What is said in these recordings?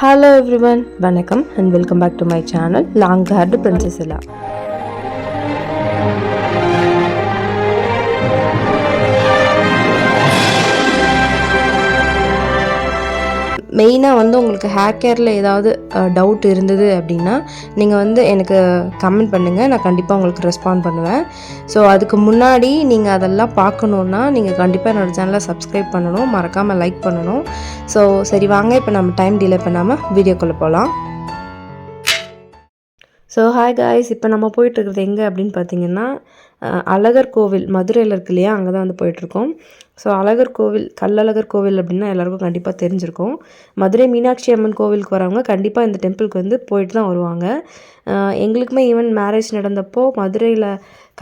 Hello everyone வணக்கம் and welcome back to my channel long haired princess எல்லாம் மெயினாக வந்து உங்களுக்கு ஹேர் கேரில் ஏதாவது டவுட் இருந்தது அப்படின்னா நீங்கள் வந்து எனக்கு கமெண்ட் பண்ணுங்கள் நான் கண்டிப்பாக உங்களுக்கு ரெஸ்பாண்ட் பண்ணுவேன். ஸோ அதுக்கு முன்னாடி நீங்கள் அதெல்லாம் பார்க்கணுன்னா நீங்கள் கண்டிப்பாக என்னோடய சேனலை சப்ஸ்கிரைப் பண்ணணும். மறக்காமல் லைக் பண்ணணும். ஸோ சரி வாங்க இப்போ நம்ம டைம் டிலே பண்ணாமல் வீடியோக்குள்ளே போகலாம் ஸோ ஹாய் காய்ஸ் இப்போ நம்ம போயிட்டு இருக்கிறது எங்கே அப்படின்னு பார்த்தீங்கன்னா அழகர் கோவில் மதுரையில் இருக்கு இல்லையா? அங்கே தான் வந்து போயிட்டுருக்கோம். ஸோ அழகர் கோவில் கல்லழகர் கோவில் அப்படின்னா எல்லாருக்கும் கண்டிப்பாக தெரிஞ்சிருக்கும். மதுரை மீனாட்சி அம்மன் கோவிலுக்கு வரவங்க கண்டிப்பாக இந்த டெம்பிளுக்கு வந்து போயிட்டு தான் வருவாங்க. எங்களுக்குமே ஈவன் மேரேஜ் நடந்தப்போ மதுரையில்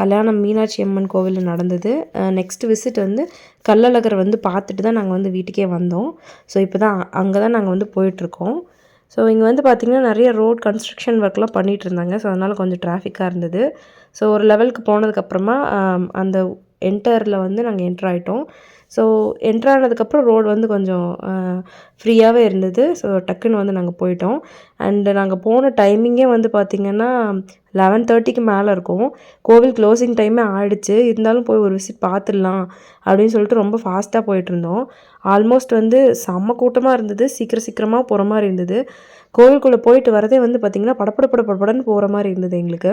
கல்யாணம் மீனாட்சி அம்மன் கோவிலில் நடந்தது. நெக்ஸ்ட் விசிட் வந்து கல்லழகர் வந்து பார்த்துட்டு தான் நாங்கள் வந்து வீட்டுக்கே வந்தோம். ஸோ இப்போ தான் அங்கே தான் நாங்கள் வந்து போயிட்டுருக்கோம். ஸோ இங்கே வந்து பார்த்திங்கன்னா நிறைய ரோட் கன்ஸ்ட்ரக்ஷன் ஒர்க்லாம் பண்ணிகிட்டு இருந்தாங்க. ஸோ அதனால் கொஞ்சம் டிராஃபிக்காக இருந்தது. ஸோ ஒரு லெவலுக்கு போனதுக்கப்புறமா அந்த என்டரில் வந்து நாங்கள் என்ட்ரு ஆகிட்டோம் ஸோ என்ட்ரு ஆனதுக்கப்புறம் ரோடு வந்து கொஞ்சம் ஃப்ரீயாகவே இருந்தது. ஸோ டக்குன்னு வந்து நாங்கள் போயிட்டோம். அண்டு நாங்கள் போன டைமிங்கே வந்து பார்த்திங்கன்னா லெவன் தேர்ட்டிக்கு மேலே இருக்கும். கோவில் க்ளோசிங் டைமே ஆயிடுச்சு. இருந்தாலும் போய் ஒரு விசிட் பார்த்துடலாம் அப்படின்னு சொல்லிட்டு ரொம்ப ஃபாஸ்ட்டாக போயிட்டுருந்தோம். ஆல்மோஸ்ட் வந்து செம்ம கூட்டமாக இருந்தது. சீக்கிரம் சீக்கிரமாக போகிற மாதிரி இருந்தது. கோவிலுக்குள்ளே போயிட்டு வரதே வந்து பார்த்திங்கன்னா படப்பட பட படப்படன்னு போகிற மாதிரி இருந்தது எங்களுக்கு.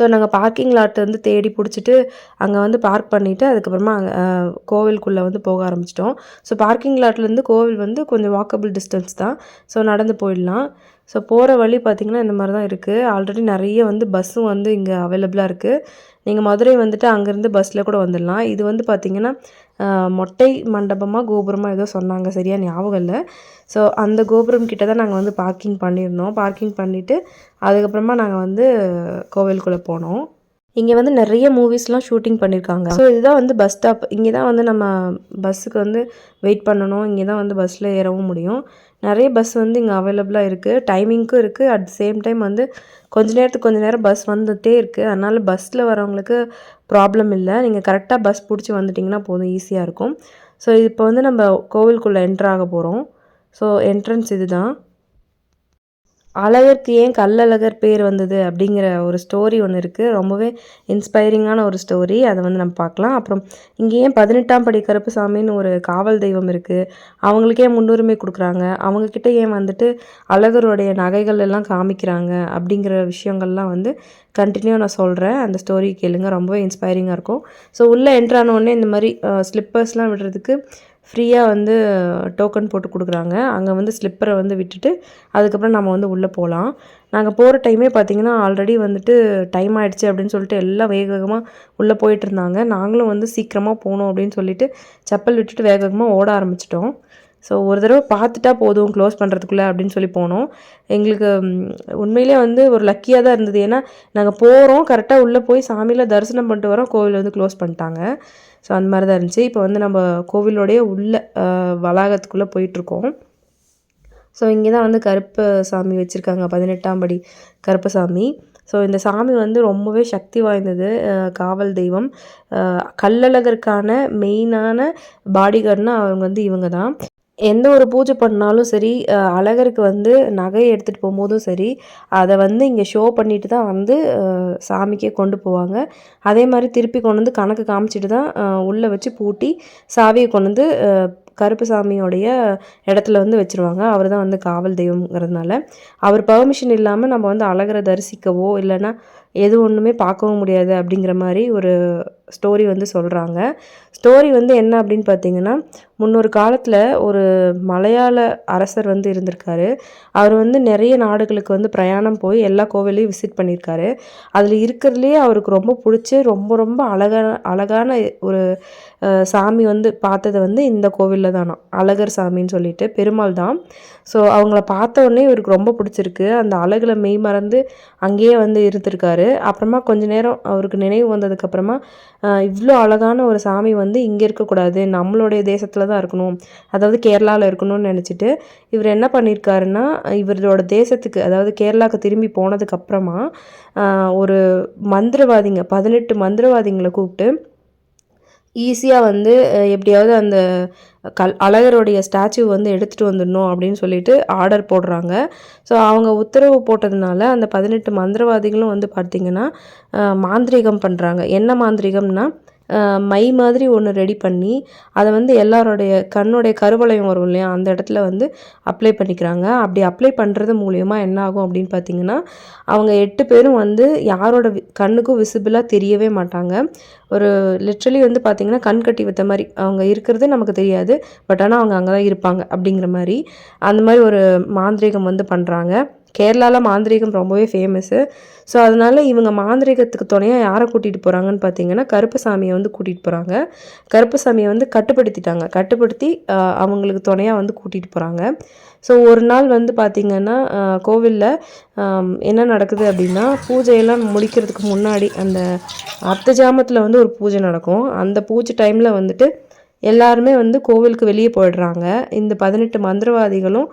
ஸோ நாங்கள் பார்க்கிங் லாட் வந்து தேடி பிடிச்சிட்டு அங்கே வந்து பார்க் பண்ணிவிட்டு அதுக்கப்புறமா அங்கே கோவிலுக்குள்ளே வந்து போக ஆரம்பிச்சிட்டோம். ஸோ பார்க்கிங் லாட்லேருந்து கோவில் வந்து கொஞ்சம் வாக்கபிள் டிஸ்டன்ஸ் தான். ஸோ நடந்து போயிடலாம். ஸோ போகிற வழி பார்த்திங்கன்னா இந்த மாதிரி தான் இருக்குது ஆல்ரெடி நிறைய வந்து பஸ்ஸும் வந்து இங்கே அவைலபிளாக இருக்குது நீங்கள் மதுரை வந்துட்டு அங்கேருந்து பஸ்ஸில் கூட வந்துடலாம். இது வந்து பார்த்திங்கன்னா மொட்டை மண்டபமாக கோபுரமாக ஏதோ சொன்னாங்க. சரியாக ஞாபகம் இல்லை. ஸோ அந்த கோபுரம் கிட்ட தான் நாங்கள் வந்து பார்க்கிங் பண்ணியிருந்தோம். பார்க்கிங் பண்ணிவிட்டு அதுக்கப்புறமா நாங்கள் வந்து கோவிலுக்குள்ளே போனோம். இங்கே வந்து நிறைய மூவிஸ்லாம் ஷூட்டிங் பண்ணியிருக்காங்க ஸோ இதுதான் வந்து பஸ் ஸ்டாப் இங்கே தான் வந்து நம்ம பஸ்ஸுக்கு வந்து வெயிட் பண்ணணும். இங்கே தான் வந்து பஸ்ஸில் ஏறவும் முடியும். நிறைய பஸ் வந்து இங்கே அவைலபிளாக இருக்குது டைமிங்க்கும் இருக்குது அட் சேம் டைம் வந்து கொஞ்ச நேரத்துக்கு கொஞ்ச நேரம் பஸ் வந்துகிட்டே இருக்குது அதனால் பஸ்ஸில் வரவங்களுக்கு ப்ராப்ளம் இல்லை. நீங்கள் கரெக்டாக பஸ் பிடிச்சி வந்துட்டிங்கன்னா போதும். ஈஸியாக இருக்கும். ஸோ இப்போ வந்து நம்ம கோவிலுக்குள்ளே என்ட்ரு ஆக போகிறோம் ஸோ என்ட்ரன்ஸ் இதுதான். அழகருக்கு ஏன் கல்லழகர் பேர் வந்தது அப்படிங்கிற ஒரு ஸ்டோரி ஒன்று இருக்குது ரொம்பவே இன்ஸ்பைரிங்கான ஒரு ஸ்டோரி அதை வந்து நம்ம பார்க்கலாம். அப்புறம் இங்கே ஏன் பதினெட்டாம் படி கருப்புசாமின்னு ஒரு காவல் தெய்வம் இருக்குது அவங்களுக்கே முன்னுரிமை கொடுக்குறாங்க. அவங்கக்கிட்ட ஏன் வந்துட்டு அழகருடைய நகைகள் எல்லாம் காமிக்கிறாங்க அப்படிங்கிற விஷயங்கள்லாம் வந்து கண்டினியூ நான் சொல்கிறேன் அந்த ஸ்டோரி கேளுங்க. ரொம்பவே இன்ஸ்பைரிங்காக இருக்கும். ஸோ உள்ளே என்ட்ரான உடனே இந்த மாதிரி ஸ்லிப்பர்ஸ்லாம் விடுறதுக்கு ஃப்ரீயாக வந்து டோக்கன் போட்டு கொடுக்குறாங்க. அங்கே வந்து ஸ்லிப்பரை வந்து விட்டுட்டு அதுக்கப்புறம் நம்ம வந்து உள்ளே போகலாம் நாங்கள் போகிற டைமே பார்த்திங்கன்னா ஆல்ரெடி வந்துட்டு டைம் ஆகிடுச்சு அப்படின்னு சொல்லிட்டு எல்லாம் வேக வேகமாக உள்ளே போயிட்டு இருந்தாங்க. நாங்களும் வந்து சீக்கிரமாக போகணும் அப்படின்னு சொல்லிட்டு செப்பல் விட்டுட்டு வேக வேகமாக ஓட ஆரம்பிச்சிட்டோம். ஸோ ஒரு தடவை பார்த்துட்டா போதும் க்ளோஸ் பண்ணுறதுக்குள்ளே அப்படின்னு சொல்லி போனோம். எங்களுக்கு உண்மையிலே வந்து ஒரு லக்கியாக தான் இருந்தது. ஏன்னா நாங்கள் போகிறோம் கரெக்டாக உள்ளே போய் சாமியில் தரிசனம் பண்ணிட்டு வரோம் கோவில் வந்து க்ளோஸ் பண்ணிட்டாங்க. ஸோ அந்த மாதிரி தான் இருந்துச்சு. இப்போ வந்து நம்ம கோவிலோடைய உள்ள வளாகத்துக்குள்ளே போயிட்டுருக்கோம். ஸோ இங்கே தான் வந்து கருப்பு சாமி வச்சுருக்காங்க. பதினெட்டாம் படி கருப்பசாமி ஸோ இந்த சாமி வந்து ரொம்பவே சக்தி வாய்ந்தது காவல் தெய்வம். கல்லழகருக்கான மெயினான பாடிகார்ட்னா அவங்க வந்து இவங்க தான். எந்த ஒரு பூஜை பண்ணாலும் சரி அழகருக்கு வந்து நகையை எடுத்துகிட்டு போகும்போதும் சரி அதை வந்து இங்கே ஷோ பண்ணிட்டு தான் வந்து சாமிக்கே கொண்டு போவாங்க. அதே மாதிரி திருப்பி கொண்டு வந்து கணக்கு காமிச்சிட்டு தான் உள்ளே வச்சு பூட்டி சாவியை கொண்டு வந்து கருப்பு சாமியோடைய இடத்துல வந்து வச்சுருவாங்க. அவர் தான் வந்து காவல் தெய்வங்கிறதுனால அவர் பர்மிஷன் இல்லாமல் நம்ம வந்து அழகரை தரிசிக்கவோ இல்லைன்னா எது ஒன்றுமே பார்க்கவும் முடியாது அப்படிங்கிற மாதிரி ஒரு ஸ்டோரி வந்து சொல்கிறாங்க ஸ்டோரி வந்து என்ன அப்படின்னு பார்த்தீங்கன்னா முன்னொரு காலத்தில் ஒரு மலையாள அரசர் வந்து இருந்திருக்காரு. அவர் வந்து நிறைய நாடுகளுக்கு வந்து பிரயாணம் போய் எல்லா கோவிலையும் விசிட் பண்ணியிருக்காரு. அதில் இருக்கிறதுலே அவருக்கு ரொம்ப பிடிச்சி ரொம்ப ரொம்ப அழகான அழகான ஒரு சாமி வந்து பார்த்தது வந்து இந்த கோவிலில் தானா அழகர் சாமின்னு சொல்லிட்டு பெருமாள் தான். ஸோ அவங்கள பார்த்த உடனே இவருக்கு ரொம்ப பிடிச்சிருக்கு. அந்த அழகில் மெய் மறந்து அங்கேயே வந்து இருந்திருக்காரு. அப்புறமா கொஞ்ச நேரம் அவருக்கு நினைவு வந்ததுக்கப்புறமா இவ்வளோ அழகான ஒரு சாமி வந்து இங்கே இருக்கக்கூடாது. நம்மளுடைய தேசத்தில் தான் இருக்கணும். அதாவது கேரளாவில் இருக்கணும்னு நினச்சிட்டு இவர் என்ன பண்ணியிருக்காருன்னா இவரோட தேசத்துக்கு அதாவது கேரளாவுக்கு திரும்பி போனதுக்கப்புறமா ஒரு மந்திரவாதிங்க பதினெட்டு மந்திரவாதிங்களை கூப்பிட்டு ஈஸியாக வந்து எப்படியாவது அந்த கல் அழகருடைய ஸ்டாச்சு வந்து எடுத்துகிட்டு வந்துடணும் அப்படின்னு சொல்லிட்டு ஆர்டர் போடுறாங்க. ஸோ அவங்க உத்தரவு போட்டதுனால அந்த பதினெட்டு மந்திரவாதிகளும் வந்து பார்த்திங்கன்னா மாந்திரீகம் பண்ணுறாங்க என்ன மாந்திரீகம்னா மை மாதிரி ஒன்று ரெடி பண்ணி அதை வந்து எல்லாருடைய கண்ணுடைய கருவளையம் வரும் இல்லையா அந்த இடத்துல வந்து அப்ளை பண்ணிக்கிறாங்க. அப்படி அப்ளை பண்ணுறது மூலயமா என்ன ஆகும் அப்படின்னு பார்த்தீங்கன்னா அவங்க எட்டு பேரும் வந்து யாரோட வி- கண்ணுக்கும் விசிபிளாக தெரியவே மாட்டாங்க. ஒரு லிட்ரலி வந்து பார்த்திங்கன்னா கண் கட்டி வைத்த மாதிரி அவங்க இருக்கிறது நமக்கு தெரியாது. பட் ஆனால் அவங்க அங்கே தான் இருப்பாங்க அப்படிங்கிற மாதிரி அந்த மாதிரி ஒரு மாந்திரீகம் வந்து பண்ணுறாங்க கேரளாவில் மாந்திரீகம் ரொம்பவே ஃபேமஸ்ஸு ஸோ அதனால் இவங்க மாந்திரீகத்துக்கு துணையாக யாரை கூட்டிகிட்டு போகிறாங்கன்னு பார்த்தீங்கன்னா கருப்பசாமியை வந்து கூட்டிகிட்டு போகிறாங்க கருப்பசாமியை வந்து கட்டுப்படுத்திட்டாங்க. கட்டுப்படுத்தி அவங்களுக்கு துணையாக வந்து கூட்டிகிட்டு போகிறாங்க ஸோ ஒரு நாள் வந்து பார்த்திங்கன்னா கோவிலில் என்ன நடக்குது அப்படின்னா பூஜையெல்லாம் முடிக்கிறதுக்கு முன்னாடி அந்த அர்த்த ஜாமத்தில் வந்து ஒரு பூஜை நடக்கும். அந்த பூஜை டைமில் வந்துட்டு எல்லாருமே வந்து கோவிலுக்கு வெளியே போயிடுறாங்க. இந்த பதினெட்டு மந்திரவாதிகளும்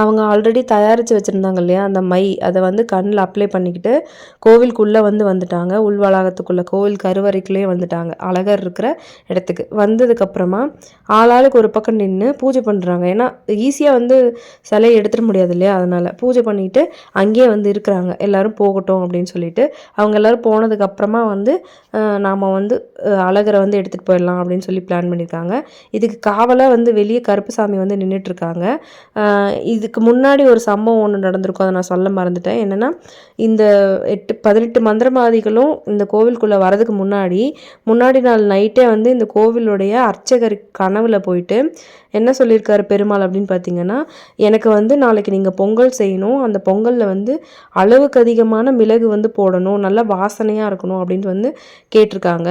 அவங்க ஆல்ரெடி தயாரித்து வச்சுருந்தாங்க இல்லையா அந்த மை அதை வந்து கண்ணில் அப்ளை பண்ணிக்கிட்டு கோவிலுக்குள்ளே வந்து வந்துட்டாங்க. உள் வளாகத்துக்குள்ளே கோவில் கருவறைக்குள்ளேயே வந்துட்டாங்க. அழகர் இருக்கிற இடத்துக்கு. வந்ததுக்கப்புறமா ஆளாளுக்கு ஒரு பக்கம் நின்று பூஜை பண்ணுறாங்க ஏன்னா ஈஸியாக வந்து சிலையை எடுத்துட முடியாது இல்லையா அதனால். பூஜை பண்ணிட்டு அங்கேயே வந்து இருக்கிறாங்க. எல்லோரும் போகட்டும் அப்படின்னு சொல்லிட்டு அவங்க எல்லாரும் போனதுக்கப்புறமா வந்து நாம் வந்து அழகரை வந்து எடுத்துகிட்டு போயிடலாம் அப்படின்னு சொல்லி பிளான் பண்ணியிருக்காங்க. இதுக்கு காவலாக வந்து வெளியே கருப்புசாமி வந்து நின்றுட்டுருக்காங்க இது இதுக்கு முன்னாடி ஒரு சம்பவம் ஒன்று நடந்திருக்கும். அதை நான் சொல்ல மறந்துட்டேன். என்னென்னா இந்த எட்டு பதினெட்டு மந்திரவாதிகளும் இந்த கோவிலுக்குள்ளே வரதுக்கு முன்னாடி முன்னாடி நாள் நைட்டே வந்து இந்த கோவிலுடைய அர்ச்சகர் கனவில் போயிட்டு என்ன சொல்லியிருக்காரு பெருமாள் அப்படின்னு பார்த்தீங்கன்னா எனக்கு வந்து நாளைக்கு நீங்கள் பொங்கல் செய்யணும் அந்த பொங்கலில் வந்து அளவுக்கு அதிகமான மிளகு வந்து போடணும் நல்லா வாசனையாக இருக்கணும் அப்படின்ட்டு வந்து கேட்டிருக்காங்க.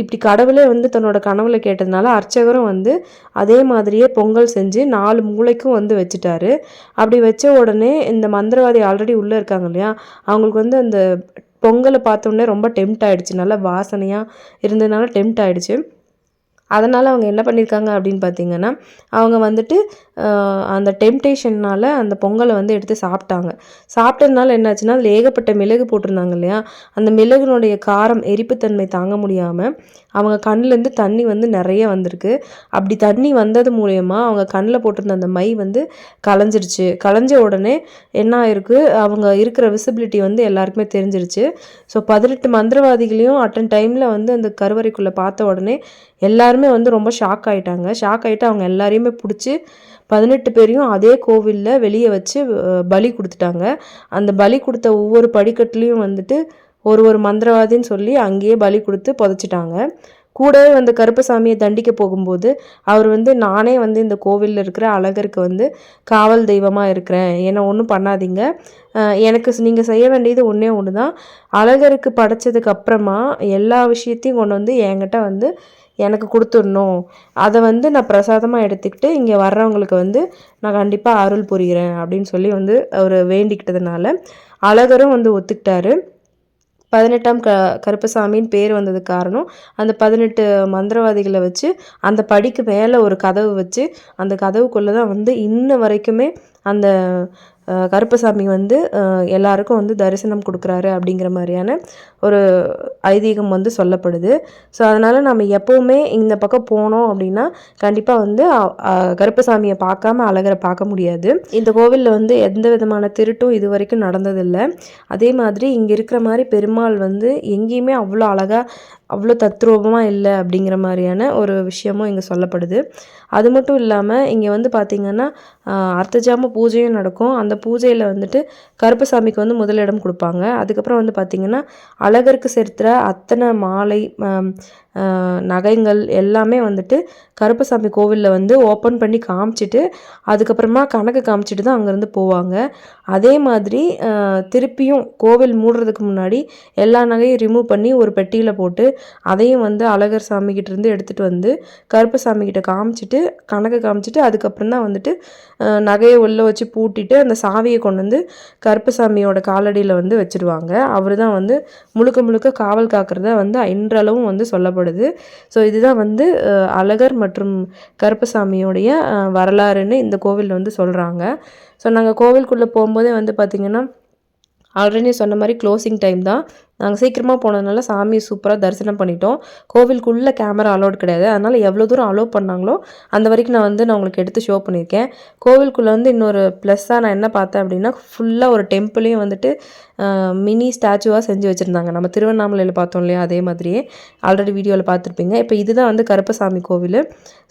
இப்படி கடவுளே வந்து தன்னோட கனவுல கேட்டதுனால அர்ச்சகரும் வந்து அதே மாதிரியே பொங்கல் செஞ்சு நாலு மூளைக்கும் வந்து வச்சுட்டாரு. அப்படி வச்ச உடனே இந்த மந்திரவாதி ஆல்ரெடி உள்ளே இருக்காங்க இல்லையா அவங்களுக்கு வந்து அந்த பொங்கலை பார்த்தோன்னே ரொம்ப டெம்ட் ஆகிடுச்சு நல்லா வாசனையாக இருந்ததுனால டெம்ட் ஆகிடுச்சு அதனால் அவங்க என்ன பண்ணியிருக்காங்க அப்படின்னு பார்த்தீங்கன்னா அவங்க வந்துட்டு அந்த டெம்டேஷன்னால் அந்த பொங்கலை வந்து எடுத்து சாப்பிட்டாங்க. சாப்பிட்டதுனால என்னாச்சுன்னா அதில் ஏகப்பட்ட மிளகு போட்டிருந்தாங்க இல்லையா? அந்த மிளகுனுடைய காரம் எரிப்புத்தன்மை தாங்க முடியாமல் அவங்க கண்ணிலேருந்து தண்ணி வந்து நிறைய வந்திருக்கு. அப்படி தண்ணி வந்தது மூலயமா அவங்க கண்ணில் போட்டிருந்த அந்த மை வந்து கலைஞ்சிருச்சு. கலைஞ்ச உடனே என்ன ஆயிருக்கு? அவங்க இருக்கிற விசிபிலிட்டி வந்து எல்லாருக்குமே தெரிஞ்சிருச்சு. ஸோ பதினெட்டு மந்திரவாதிகளையும் அட்டன் டைமில் வந்து அந்த கருவறைக்குள்ளே பார்த்த உடனே எல்லாருமே வந்து ரொம்ப ஷாக் ஆயிட்டாங்க. ஷாக் ஆகிட்டு அவங்க எல்லாரையுமே பிடிச்சி பதினெட்டு பேரையும் அதே கோவிலில் வெளியே வச்சு பலி கொடுத்துட்டாங்க. அந்த பலி கொடுத்த ஒவ்வொரு படிக்கட்டுலேயும் வந்துட்டு ஒரு ஒரு மந்திரவாதின்னு சொல்லி அங்கேயே பலி கொடுத்து புதைச்சிட்டாங்க. கூடவே வந்து கருப்பசாமியை தண்டிக்க போகும்போது அவர் வந்து நானே வந்து இந்த கோவிலில் இருக்கிற அழகருக்கு வந்து காவல் தெய்வமாக இருக்கிறேன். என்னை ஒன்றும் பண்ணாதீங்க. எனக்கு நீங்கள் செய்ய வேண்டியது ஒன்றே ஒன்று தான் அழகருக்கு படைச்சதுக்கு அப்புறமா எல்லா விஷயத்தையும் கொண்டு வந்து என்கிட்ட வந்து எனக்கு கொடுத்துடணும். அதை வந்து நான் பிரசாதமாக எடுத்துக்கிட்டு இங்கே வர்றவங்களுக்கு வந்து நான் கண்டிப்பாக அருள் புரிகிறேன் அப்படின்னு சொல்லி வந்து அவர் வேண்டிக்கிட்டதுனால அழகரும் வந்து ஒத்துக்கிட்டாரு. பதினெட்டாம் க கருப்பசாமின்னு பேர் வந்தது காரணம் அந்த பதினெட்டு மந்திரவாதிகளை வச்சு அந்த படிக்கு மேலே ஒரு கதவு வச்சு அந்த கதவுக்குள்ளே தான் வந்து இன்ன வரைக்குமே அந்த கருப்பசாமி வந்து எல்லாருக்கும் வந்து தரிசனம் கொடுக்குறாரு அப்படிங்கிற மாதிரியான ஒரு ஐதீகம் வந்து சொல்லப்படுது. ஸோ அதனால் நம்ம எப்போவுமே இந்த பக்கம் போனோம் அப்படின்னா கண்டிப்பாக வந்து கருப்பசாமியை பார்க்காம அழகரை பார்க்க முடியாது. இந்த கோவிலில் வந்து எந்த விதமான திருட்டும் இது வரைக்கும் நடந்ததில்லை. அதே மாதிரி இங்கே இருக்கிற மாதிரி பெருமாள் வந்து எங்கேயுமே அவ்வளோ அழகாக அவ்வளோ தத்ரூபமாக இல்லை அப்படிங்கிற மாதிரியான ஒரு விஷயமும் இங்கே சொல்லப்படுது. அது மட்டும் இல்லாமல் இங்கே வந்து பார்த்திங்கன்னா அர்த்தஜாம பூஜையும் நடக்கும். அந்த பூஜையில் வந்துட்டு கருப்பசாமிக்கு வந்து முதலிடம் கொடுப்பாங்க. அதுக்கப்புறம் வந்து பார்த்திங்கன்னா அழகருக்கு செலுத்துகிற அத்தனை மாலை நகைங்கள் எல்லாமே வந்துட்டு கருப்பசாமி கோவிலில் வந்து ஓப்பன் பண்ணி காமிச்சிட்டு அதுக்கப்புறமா கணக்கு காமிச்சிட்டு தான் அங்கேருந்து போவாங்க. அதே மாதிரி திருப்பியும் கோவில் மூடுறதுக்கு முன்னாடி எல்லா நகையும் ரிமூவ் பண்ணி ஒரு பெட்டியில் போட்டு அதையும் வந்து அழகர் சாமிக்கிட்டேருந்து எடுத்துகிட்டு வந்து கருப்பசாமி கிட்ட காமிச்சிட்டு கணக்கு காமிச்சிட்டு அதுக்கப்புறம் தான் வந்துட்டு நகையை உள்ளே வச்சு பூட்டிட்டு அந்த சாவியை கொண்டு வந்து கருப்பசாமியோட காலடியில் வந்து வச்சிருவாங்க. அவர் தான் வந்து முழுக்க முழுக்க காவல் காக்கிறதா வந்து இன்றளவும் வந்து சொல்லப்படுது. ஸோ இதுதான் வந்து அழகர் மற்றும் கருப்பசாமியோடைய வரலாறுன்னு இந்த கோவிலில் வந்து சொல்கிறாங்க ஸோ நாங்கள் கோவிலுக்குள்ளே போகும்போதே வந்து பார்த்திங்கன்னா ஆல்ரெடி சொன்ன மாதிரி க்ளோசிங் டைம் தான். நாங்கள் சீக்கிரமாக போனதுனால சாமியை சூப்பராக தரிசனம் பண்ணிட்டோம். கோவிலுக்குள்ளே கேமரா அலோட் கிடையாது. அதனால் எவ்வளோ தூரம் அலோவ் பண்ணாங்களோ அந்த வரைக்கும் நான் வந்து நான் உங்களுக்கு எடுத்து ஷோ பண்ணியிருக்கேன். கோவிலுக்குள்ளே வந்து இன்னொரு ப்ளஸ்ஸாக நான் என்ன பார்த்தேன் அப்படின்னா ஃபுல்லாக ஒரு டெம்பிளையும் வந்துட்டு மினி ஸ்டாச்சுவாக செஞ்சு வச்சுருந்தாங்க. நம்ம திருவண்ணாமலையில் பார்த்தோம் இல்லையா அதே மாதிரியே. ஆல்ரெடி வீடியோவில் பார்த்துருப்பீங்க. இப்போ இதுதான் வந்து கருப்பசாமி கோவில்.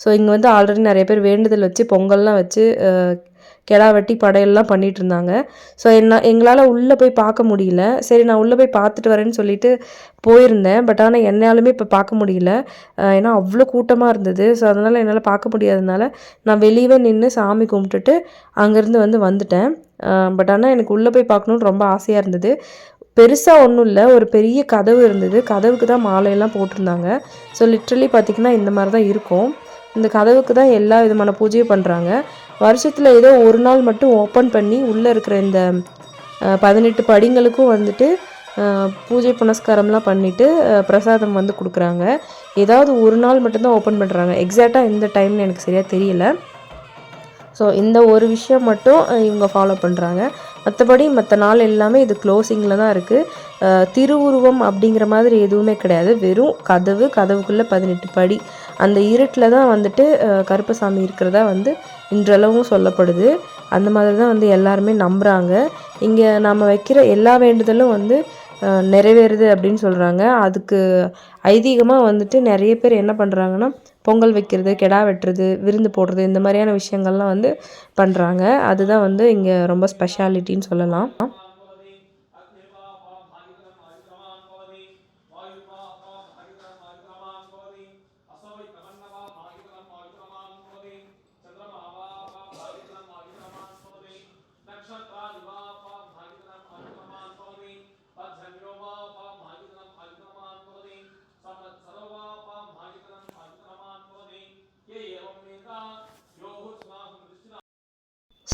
ஸோ இங்கே வந்து ஆல்ரெடி நிறைய பேர் வேண்டுதல் வச்சு பொங்கல்லாம் வச்சு கெடா வெட்டி படையெல்லாம் பண்ணிட்டு இருந்தாங்க ஸோ என்ன எங்களால் உள்ளே போய் பார்க்க முடியல. சரி நான் உள்ளே போய் பார்த்துட்டு வரேன்னு சொல்லிட்டு போயிருந்தேன். பட் ஆனால் என்னாலுமே இப்போ பார்க்க முடியல. ஏன்னா அவ்வளோ கூட்டமாக இருந்தது. ஸோ அதனால் என்னால் பார்க்க முடியாததுனால நான் வெளியவே நின்று சாமி கும்பிட்டுட்டு அங்கேருந்து வந்து வந்துட்டேன். பட் ஆனால் எனக்கு உள்ளே போய் பார்க்கணுன்னு ரொம்ப ஆசையாக இருந்தது. பெருசாக ஒன்றும் இல்லை. ஒரு பெரிய கதவு இருந்தது. கதவுக்கு தான் மாலையெல்லாம் போட்டிருந்தாங்க. ஸோ லிட்ரலி பார்த்திங்கன்னா இந்த மாதிரி தான் இருக்கும். இந்த கதவுக்கு தான் எல்லா விதமான பூஜையும் பண்ணுறாங்க வருஷத்தில் ஏதோ ஒரு நாள் மட்டும் ஓப்பன் பண்ணி உள்ளே இருக்கிற இந்த பதினெட்டு படிங்களுக்கும் வந்துட்டு பூஜை புனஸ்காரம்லாம் பண்ணிவிட்டு பிரசாதம் வந்து கொடுக்குறாங்க. ஏதாவது ஒரு நாள் மட்டும்தான் ஓப்பன் பண்ணுறாங்க எக்ஸாக்டாக இந்த டைம்னு எனக்கு சரியாக தெரியல. ஸோ இந்த ஒரு விஷயம் மட்டும் இவங்க ஃபாலோ பண்ணுறாங்க மற்றபடி மற்ற நாள் எல்லாமே இது க்ளோசிங்கில் தான் இருக்குது திருவுருவம் அப்படிங்கிற மாதிரி எதுவுமே கிடையாது. வெறும் கதவு கதவுக்குள்ளே பதினெட்டு படி. அந்த இருட்டில் தான் வந்துட்டு கருப்பசாமி இருக்கிறதா வந்து இன்றளவும் சொல்லப்படுது. அந்த மாதிரி தான் வந்து எல்லாருமே நம்புகிறாங்க இங்கே நாம் வைக்கிற எல்லா வேண்டுதலும் வந்து நிறைவேறுது அப்படின்னு சொல்கிறாங்க அதுக்கு ஐதீகமாக வந்துட்டு நிறைய பேர் என்ன பண்ணுறாங்கன்னா பொங்கல் வைக்கிறது கெடா வெட்டுறது விருந்து போடுறது இந்த மாதிரியான விஷயங்கள்லாம் வந்து பண்ணுறாங்க அதுதான் வந்து இங்கே ரொம்ப ஸ்பெஷாலிட்டின்னு சொல்லலாம்.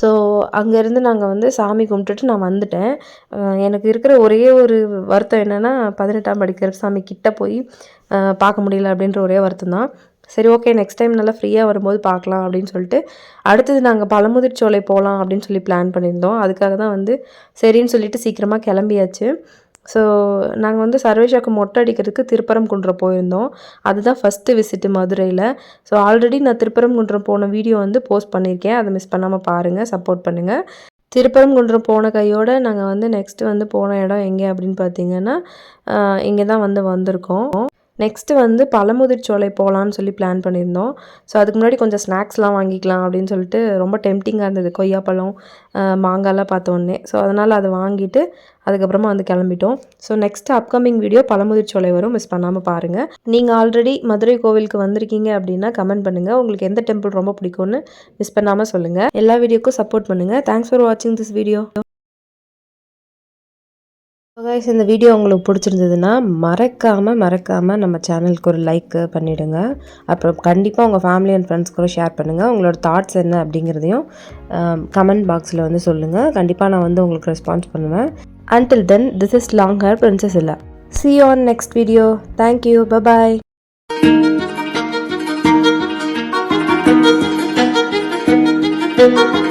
ஸோ அங்கேருந்து நாங்கள் வந்து சாமி கும்பிட்டுட்டு நான் வந்துட்டேன். எனக்கு இருக்கிற ஒரே ஒரு வருத்தம் என்னென்னா பதினெட்டாம் படிக்கிற சாமி கிட்டே போய் பார்க்க முடியல அப்படின்ற ஒரே வருத்தம் தான். சரி ஓகே நெக்ஸ்ட் டைம் நல்லா ஃப்ரீயாக வரும்போது பார்க்கலாம் அப்படின்னு சொல்லிட்டு அடுத்தது நாங்கள் பழமுதிர்ச்சோலை போகலாம் அப்படின்னு சொல்லி பிளான் பண்ணியிருந்தோம். அதுக்காக தான் வந்து சரின்னு சொல்லிட்டு சீக்கிரமாக கிளம்பியாச்சு. ஸோ நாங்கள் வந்து சர்வேஷாக்கு மொட்டை அடிக்கிறதுக்கு திருப்பரங்குன்றம் போயிருந்தோம். அதுதான் ஃபஸ்ட்டு விசிட்டு மதுரையில். ஸோ ஆல்ரெடி நான் திருப்பரங்குன்றம் போன வீடியோ வந்து போஸ்ட் பண்ணியிருக்கேன் அதை மிஸ் பண்ணாமல் பாருங்கள் சப்போர்ட் பண்ணுங்கள் திருப்பரங்குன்றம் போன கையோடு நாங்கள் வந்து நெக்ஸ்ட்டு வந்து போன இடம் எங்கே அப்படின்னு பார்த்தீங்கன்னா இங்கே தான் வந்து வந்திருக்கோம். நெக்ஸ்ட்டு வந்து பழமுதிர்ச்சோலை போகலான்னு சொல்லி பிளான் பண்ணியிருந்தோம். ஸோ அதுக்கு முன்னாடி கொஞ்சம் ஸ்நாக்ஸ்லாம் வாங்கிக்கலாம் அப்படின்னு சொல்லிட்டு ரொம்ப டெம்டிங்காக இருந்தது. கொய்யாப்பழம் மாங்காய்லாம் பார்த்தோன்னே ஸோ அதனால் அதை வாங்கிட்டு அதுக்கப்புறமா வந்து கிளம்பிட்டோம். So next upcoming video Pazhamudircholai வரும். மிஸ் பண்ணாமல் பாருங்கள் நீங்கள் ஆல்ரெடி மதுரை கோவிலுக்கு வந்திருக்கீங்க அப்படின்னா கமெண்ட் பண்ணுங்கள் உங்களுக்கு எந்த டெம்பிள் ரொம்ப பிடிக்கும்னு மிஸ் பண்ணாமல் சொல்லுங்கள் எல்லா வீடியோக்கும் சப்போர்ட் பண்ணுங்கள் தேங்க்ஸ் ஃபார் வாட்சிங் திஸ் வீடியோ கைஸ் இந்த வீடியோ உங்களுக்கு பிடிச்சிருந்ததுன்னா மறக்காமல் மறக்காமல் நம்ம சேனலுக்கு ஒரு லைக் பண்ணிவிடுங்க அப்புறம் கண்டிப்பாக உங்கள் ஃபேமிலி அண்ட் ஃப்ரெண்ட்ஸ் கூட ஷேர் பண்ணுங்கள் உங்களோட தாட்ஸ் என்ன அப்படிங்கிறதையும் கமெண்ட் பாக்ஸில் வந்து சொல்லுங்கள் கண்டிப்பாக நான் வந்து உங்களுக்கு ரெஸ்பான்ஸ் பண்ணுவேன். Until then this is long hair princess இல்லை see on next video thank you bye bye Thank you.